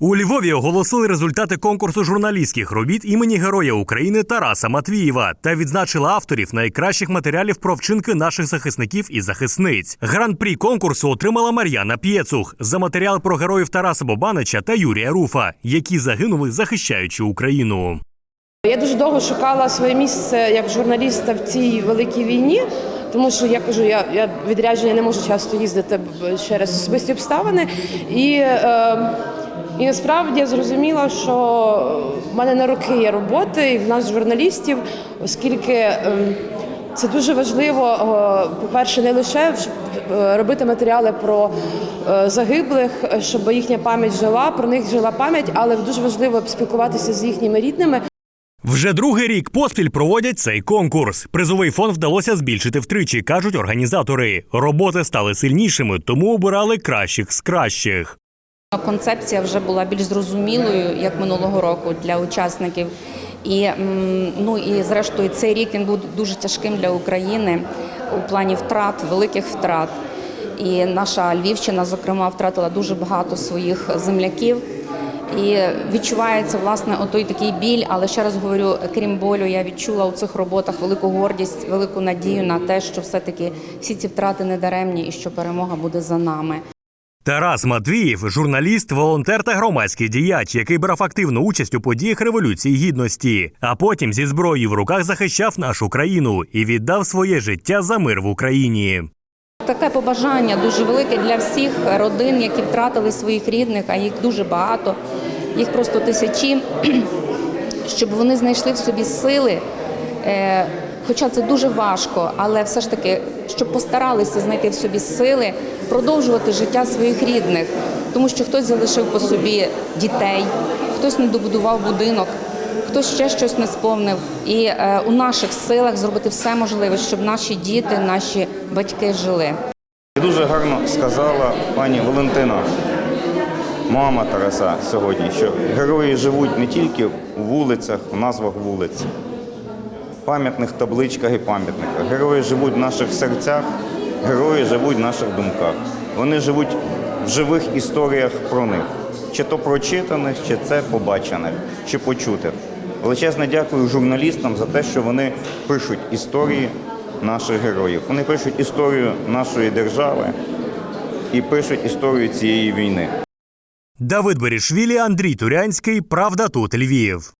У Львові оголосили результати конкурсу журналістських робіт імені Героя України Тараса Матвієва та відзначили авторів найкращих матеріалів про вчинки наших захисників і захисниць. Гран-прі конкурсу отримала Мар'яна П'єцух за матеріал про героїв Тараса Бобанича та Юрія Руфа, які загинули, захищаючи Україну. Я дуже довго шукала своє місце як журналіста в цій великій війні, тому що я кажу, я, я відрядження не можу часто їздити через особисті обставини. І, е, і насправді я зрозуміла, що в мене на роки є роботи, і в нас журналістів, оскільки. е, це дуже важливо, е, по-перше, не лише е, робити матеріали про е, загиблих, щоб їхня пам'ять жила, про них жила пам'ять, але дуже важливо спілкуватися з їхніми рідними. Вже другий рік поспіль проводять цей конкурс. Призовий фонд вдалося збільшити втричі, кажуть організатори. Роботи стали сильнішими, тому обирали кращих з кращих. Концепція вже була більш зрозумілою як минулого року для учасників. І ну і зрештою цей рік він був дуже тяжким для України у плані втрат, великих втрат. І наша Львівщина, зокрема, втратила дуже багато своїх земляків. І відчувається власне отой такий біль. Але ще раз говорю, крім болю, я відчула у цих роботах велику гордість, велику надію на те, що все-таки всі ці втрати не даремні і що перемога буде за нами. Тарас Матвіїв журналіст, волонтер та громадський діяч, який брав активну участь у подіях Революції Гідності, а потім зі зброєю в руках захищав нашу країну і віддав своє життя за мир в Україні. Таке побажання дуже велике для всіх родин, які втратили своїх рідних, а їх дуже багато, їх просто тисячі, щоб вони знайшли в собі сили. Хоча це дуже важко, але все ж таки, щоб постаралися знайти в собі сили, продовжувати життя своїх рідних, тому що хтось залишив по собі дітей, хтось не добудував будинок, хтось ще щось не сповнив. І е, у наших силах зробити все можливе, щоб наші діти, наші батьки жили. Дуже гарно сказала пані Валентина, мама Тараса сьогодні, що герої живуть не тільки у вулицях, в назвах вулиць, пам'ятних табличках і пам'ятниках. Герої живуть в наших серцях, герої живуть в наших думках. Вони живуть в живих історіях про них, чи то прочитаних, чи це побачених, чи почутих. Величезне дякую журналістам за те, що вони пишуть історії наших героїв. Вони пишуть історію нашої держави і пишуть історію цієї війни. Давид Берішвілі, Андрій Турянський. Правда тут Львів.